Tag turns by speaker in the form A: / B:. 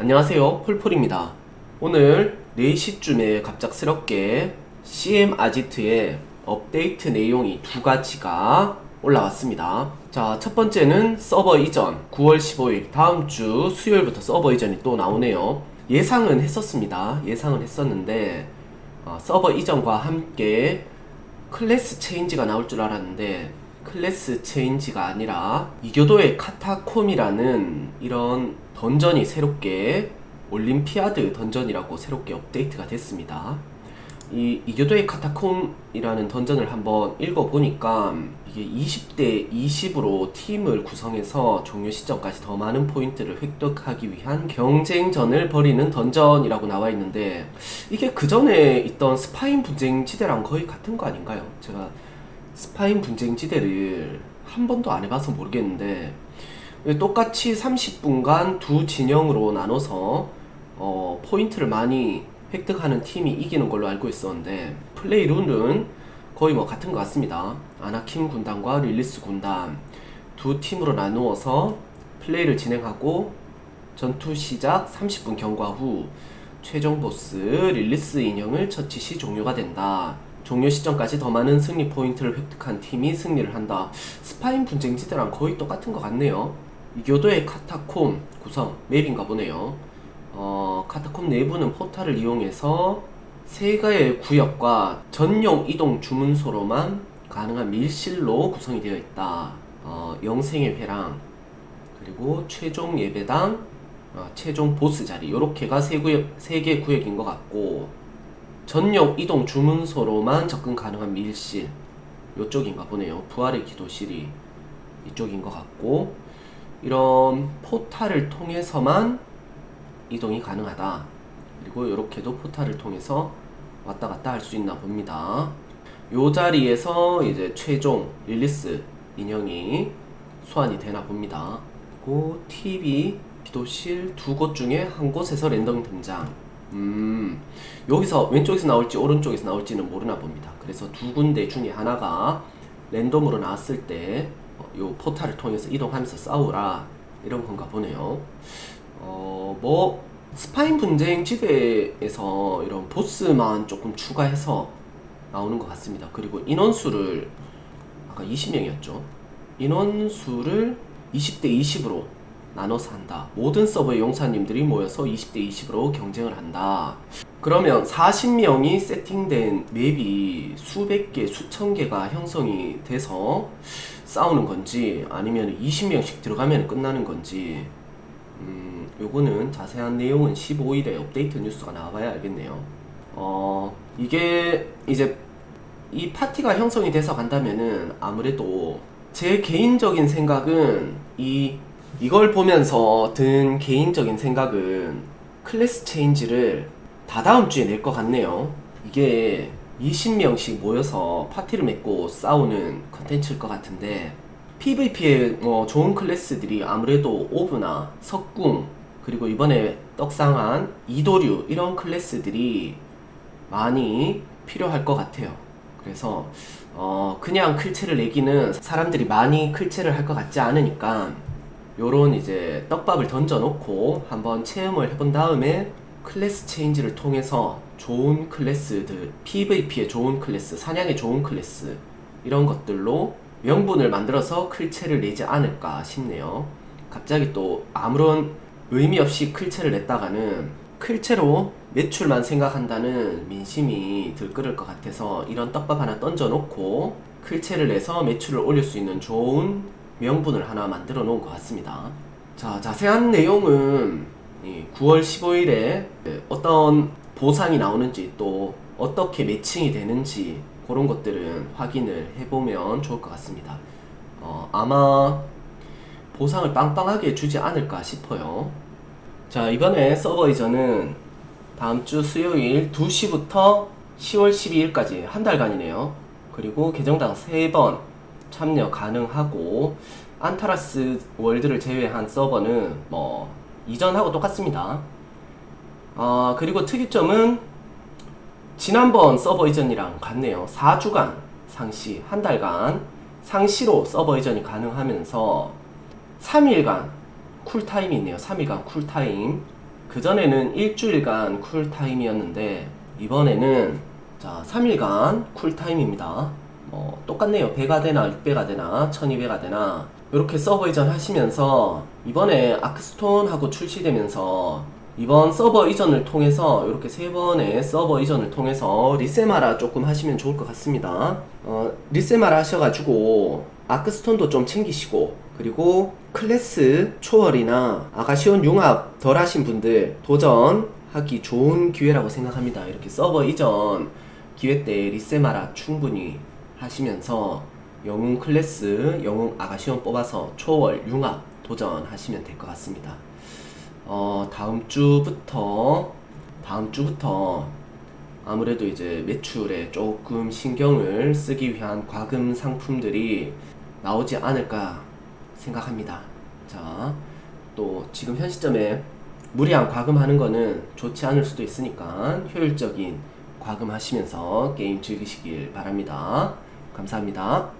A: 안녕하세요. 폴폴입니다. 오늘 4시쯤에 갑작스럽게 CM 아지트의 업데이트 내용이 두 가지가 올라왔습니다. 자 첫 번째는 서버 이전. 9월 15일 다음 주 수요일부터 서버 이전이 또 나오네요. 예상은 했었습니다. 예상은 했었는데 어, 서버 이전과 함께 클래스 체인지가 나올 줄 알았는데 클래스 체인지가 아니라 이교도의 카타콤이라는 이런 던전이 새롭게 올림피아드 던전이라고 새롭게 업데이트가 됐습니다. 이 이교도의 카타콤이라는 던전을 한번 읽어보니까 이게 20대 20으로 팀을 구성해서 종료 시점까지 더 많은 포인트를 획득하기 위한 경쟁전을 벌이는 던전이라고 나와 있는데 이게 그 전에 있던 스파인 분쟁 지대랑 거의 같은 거 아닌가요? 제가 스파인 분쟁 지대를 한 번도 안 해봐서 모르겠는데 똑같이 30분간 두 진영으로 나눠서 어, 포인트를 많이 획득하는 팀이 이기는 걸로 알고 있었는데 플레이 룰은 거의 뭐 같은 것 같습니다. 아나킴 군단과 릴리스 군단 두 팀으로 나누어서 플레이를 진행하고 전투 시작 30분 경과 후 최종 보스 릴리스 인형을 처치 시 종료가 된다. 종료 시점까지 더 많은 승리 포인트를 획득한 팀이 승리를 한다. 스파인 분쟁지대랑 거의 똑같은 것 같네요. 이교도의 카타콤 구성 맵인가 보네요. 어, 카타콤 내부는 포탈을 이용해서 세 개의 구역과 전용 이동 주문소로만 가능한 밀실로 구성이 되어 있다. 어, 영생의 회랑 그리고 최종 예배당, 어, 최종 보스 자리 이렇게가 세 구역 세 개 구역인 것 같고 전용 이동 주문소로만 접근 가능한 밀실 이쪽인가 보네요. 부활의 기도실이 이쪽인 것 같고 이런 포탈을 통해서만 이동이 가능하다. 그리고 이렇게도 포탈을 통해서 왔다 갔다 할 수 있나 봅니다. 요 자리에서 이제 최종 릴리스 인형이 소환이 되나 봅니다. 그리고 TV 기도실 두 곳 중에 한 곳에서 랜덤 등장. 음, 여기서 왼쪽에서 나올지 오른쪽에서 나올지는 모르나 봅니다. 그래서 두 군데 중에 하나가 랜덤으로 나왔을 때, 어, 요 포탈을 통해서 이동하면서 싸우라. 이런 건가 보네요. 어, 뭐, 스파인 분쟁 지대에서 이런 보스만 조금 추가해서 나오는 것 같습니다. 그리고 인원수를, 아까 20명이었죠. 인원수를 20대 20으로 나눠서 한다. 모든 서버의 용사님들이 모여서 20대 20으로 경쟁을 한다. 그러면 40명이 세팅된 맵이 수백 개, 수천 개가 형성이 돼서 싸우는 건지 아니면 20명씩 들어가면 끝나는 건지 음, 요거는 자세한 내용은 15일에 업데이트 뉴스가 나와봐야 알겠네요. 어, 이게 이제 이 파티가 형성이 돼서 간다면은 아무래도 제 개인적인 생각은 이 이걸 보면서 든 개인적인 생각은 클래스 체인지를 다다음 주에 낼 것 같네요. 이게 20명씩 모여서 파티를 맺고 싸우는 컨텐츠일 것 같은데 PVP에 뭐 좋은 클래스들이 아무래도 오브나 석궁 그리고 이번에 떡상한 이도류 이런 클래스들이 많이 필요할 것 같아요. 그래서 어 그냥 클체를 내기는 사람들이 많이 클체를 할 것 같지 않으니까 요런 이제 떡밥을 던져놓고 한번 체험을 해본 다음에 클래스 체인지를 통해서 좋은 클래스들, PVP에 좋은 클래스, 사냥에 좋은 클래스 이런 것들로 명분을 만들어서 클체를 내지 않을까 싶네요. 갑자기 또 아무런 의미 없이 클체를 냈다가는 클체로 매출만 생각한다는 민심이 들끓을 것 같아서 이런 떡밥 하나 던져놓고 클체를 내서 매출을 올릴 수 있는 좋은 명분을 하나 만들어 놓은 것 같습니다. 자, 자세한 내용은 9월 15일에 어떤 보상이 나오는지 또 어떻게 매칭이 되는지 그런 것들은 확인을 해보면 좋을 것 같습니다. 어, 아마 보상을 빵빵하게 주지 않을까 싶어요. 자, 이번에 서버 이전은 다음 주 수요일 2시부터 10월 12일까지 한 달간이네요. 그리고 계정당 3번 참여 가능하고 안타라스 월드를 제외한 서버는 뭐 이전하고 똑같습니다. 아 그리고 특이점은 지난번 서버 이전이랑 같네요. 4주간 상시 한 달간 상시로 서버 이전이 가능하면서 3일간 쿨타임이 있네요. 3일간 쿨타임 그전에는 일주일간 쿨타임이었는데 이번에는 자 3일간 쿨타임입니다. 뭐 똑같네요. 100가 되나 600가 되나 1200가 되나 이렇게 서버 이전 하시면서 이번에 아크스톤하고 출시되면서 이번 서버 이전을 통해서 이렇게 세 번의 서버 이전을 통해서 리세마라 조금 하시면 좋을 것 같습니다. 어, 리세마라 하셔가지고 아크스톤도 좀 챙기시고 그리고 클래스 초월이나 아가시온 융합 덜 하신 분들 도전하기 좋은 기회라고 생각합니다. 이렇게 서버 이전 기회 때 리세마라 충분히 하시면서 영웅 클래스, 영웅 아가시온 뽑아서 초월 융합 도전하시면 될 것 같습니다. 어, 다음 주부터 다음 주부터 아무래도 이제 매출에 조금 신경을 쓰기 위한 과금 상품들이 나오지 않을까 생각합니다. 자, 또 지금 현 시점에 무리한 과금하는 거는 좋지 않을 수도 있으니까 효율적인 과금하시면서 게임 즐기시길 바랍니다. 감사합니다.